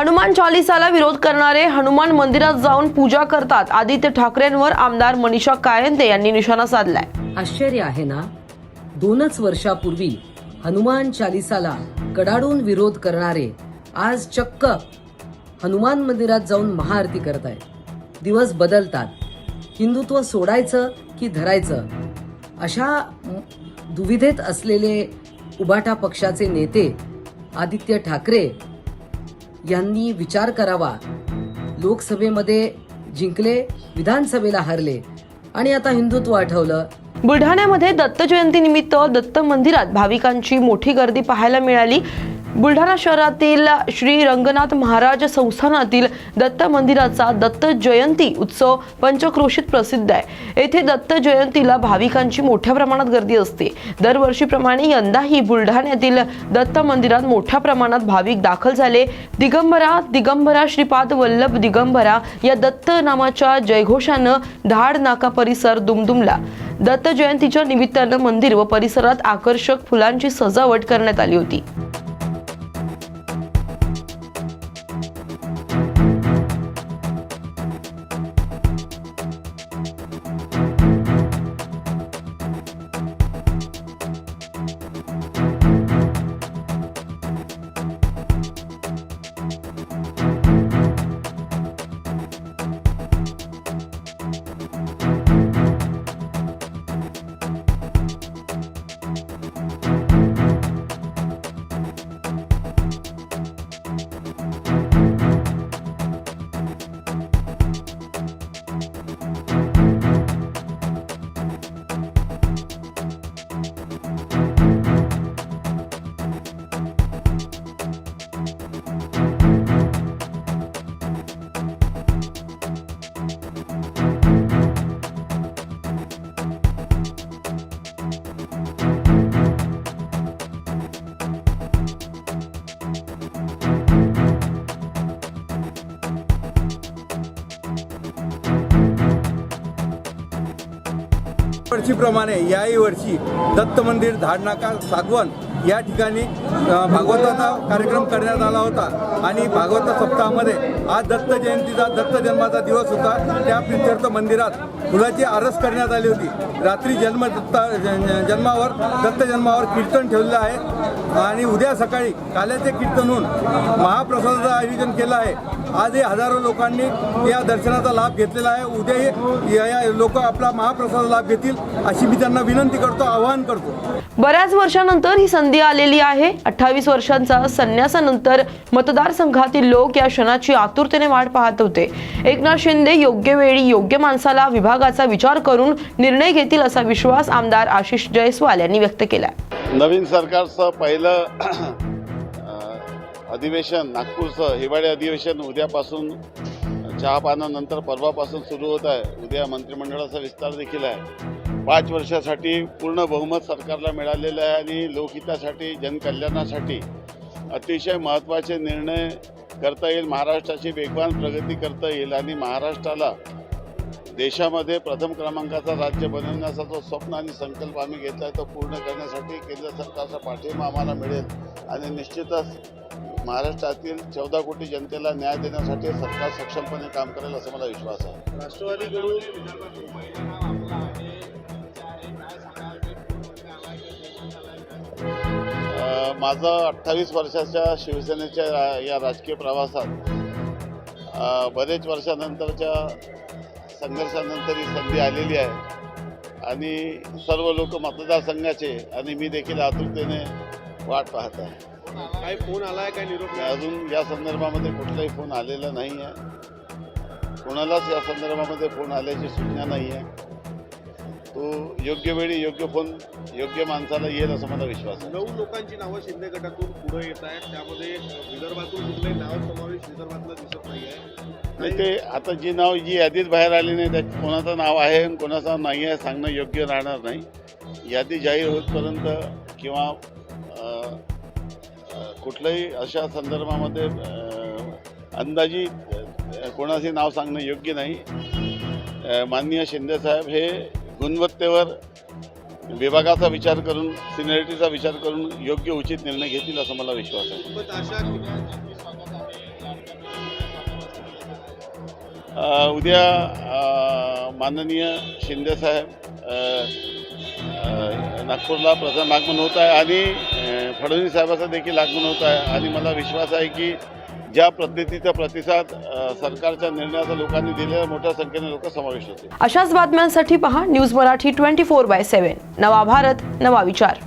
हनुमान चालिसाला विरोध करणारे हनुमान मंदिरात जाऊन पूजा करतात. आदित्य ठाकरेंवर आमदार मनीषा कायंदे यांनी निशाणा साधलाय. आश्चर्य आहे ना? दोनच वर्षापूर्वी हनुमान चालिसाला कडाडून विरोध करणारे आज चक्क हनुमान मंदिरात जाऊन महाआरती करतायत. दिवस बदलतात. हिंदुत्व सोडायचं की धरायचं? अशा दुविधेत असलेले उबाटा पक्षाचे नेते आदित्य ठाकरे यांनी विचार करावा. लोकसभेमध्ये जिंकले विधानसभेला हरले. आणि आता हिंदुत्व आठवलं. बुलढाण्यामध्ये दत्त जयंती निमित्त दत्त मंदिरात भाविकांची मोठी गर्दी पाहायला मिळाली. बुलढाणा शहरातील श्री रंगनाथ महाराज संस्थानातील दत्त मंदिराचा दत्त जयंती उत्सव पंचक्रोशीत प्रसिद्ध आहे. येथे दत्त जयंतीला भाविकांची मोठ्या प्रमाणात गर्दी असते. दरवर्षीप्रमाणे यंदाही बुलढाण्यातील दत्त मंदिरात मोठ्या प्रमाणात भाविक दाखल झाले. दिगंबरा दिगंबरा श्रीपाद वल्लभ दिगंबरा या दत्त नामाच्या जयघोषानं धाड नाका परिसर दुमदुमला. दत्त जयंतीच्या निमित्तानं मंदिर व परिसरात आकर्षक फुलांची सजावट करण्यात आली होती. वर्षीप्रमाणे याही वर्षी दत्त मंदिर धाडनाका सागवण या ठिकाणी भागवताचा कार्यक्रम करण्यात आला होता. आणि भागवत सप्ताहामध्ये आज दत्त जयंतीचा दत्त जन्माचा दिवस होता. त्या प्रित्यर्थ मंदिरात फुलाची आरस करण्यात आली होती. रात्री जन्म दत्ता ज- जन्मावर दत्त जन्मावर कीर्तन ठेवलेलं आहे. आणि उद्या सकाळी काल्याचे कीर्तन होऊन महाप्रसादाचं आयोजन केलं आहे. आजही हजारो लोकांनी या दर्शनाचा लाभ घेतलेला आहे. उद्याही या- या लोक आपला महाप्रसाद लाभ घेतील अशी मी त्यांना विनंती करतो आवाहन करतो. बऱ्याच वर्षानंतर ही संधी आलेली आहे. अठ्ठावीस वर्षांचा संन्यासानंतर मतदारसंघातील लोक या क्षणाची आतुरतेने वाट पाहत होते. एकनाथ शिंदे योग्य वेळी योग्य माणसाला विभागाचा विचार करून निर्णय घेतील असा विश्वास आमदार आशिष जयस्वाल यांनी व्यक्त केला नवीन सरकारचं पहिलं अधिवेशन नागपूरचं हिवाळी अधिवेशन उद्यापासून चहा पानानंतर परवापासून सुरू होत आहे. उद्या मंत्रिमंडळाचा विस्तार देखील आहे. पाच वर्षासाठी पूर्ण बहुमत सरकारला मिळालेलं आहे आणि लोकहितासाठी जनकल्याणासाठी अतिशय महत्त्वाचे निर्णय करता येईल महाराष्ट्राची वेगवान प्रगती करता येईल आणि महाराष्ट्राला देशामध्ये प्रथम क्रमांकाचा राज्य बनवण्याचा जो स्वप्न आणि संकल्प आम्ही घेतला आहे तो पूर्ण करण्यासाठी केंद्र सरकारचा पाठिंबा आम्हाला मिळेल आणि निश्चितच महाराष्ट्रातील चौदा कोटी जनतेला न्याय देण्यासाठी सरकार सक्षमपणे काम करेल असा मला विश्वास आहे. राष्ट्रवादीकडून माझं अठ्ठावीस वर्षाच्या शिवसेनेच्या रा- या राजकीय प्रवासात बरेच वर्षानंतरच्या संघर्षानंतर ही संधी आलेली आहे. आणि सर्व लोक मतदारसंघाचे आणि मी देखील आतुरतेने वाट पाहत आहे. काय फोन आलाय काय निरोप अजून या संदर्भामध्ये कुठलाही फोन आलेला नाही आहे कोणालाच या संदर्भामध्ये फोन आल्याची सूचना नाही आहे तो योग्य वेळी योग्य फोन योग्य माणसाला येईल असा मला विश्वास आहे. नऊ लोकांची नावं शिंदे गटातून पुढे येत आहेत. त्यामध्ये विदर्भातून कुठलंही नाव समावेश विदर्भातलं दिसत नाही नाही ते आता जी नाव जी यादीत बाहेर आली नाही त्यात कोणाचं नाव आहे आणि कोणाचं नाही आहे सांगणं योग्य राहणार नाही. यादी जाहीर होतपर्यंत किंवा कुठल्याही अशा संदर्भामध्ये अंदाजी कोणाचे नाव सांगणं योग्य नाही. माननीय शिंदेसाहेब हे गुणवत्तेवर विभागाचा विचार करून सिनियरिटीचा विचार करून योग्य उचित निर्णय घेतील असा मला विश्वास आहे. उद्या माननीय शिंदेसाहेब नागपूरला प्रथम आगमन होत आहे आणि फडणवीस साहेबाचं देखील आगमन होत आहे. आणि मला विश्वास आहे की ज्या पद्धतीचा प्रतिसाद सरकारच्या निर्णयाचा लोकांनी दिलेला मोठ्या संख्येने लोक समावेश होते. अशाच बातम्यांसाठी पहा news Marathi twenty four by seven. नवा भारत नवा विचार.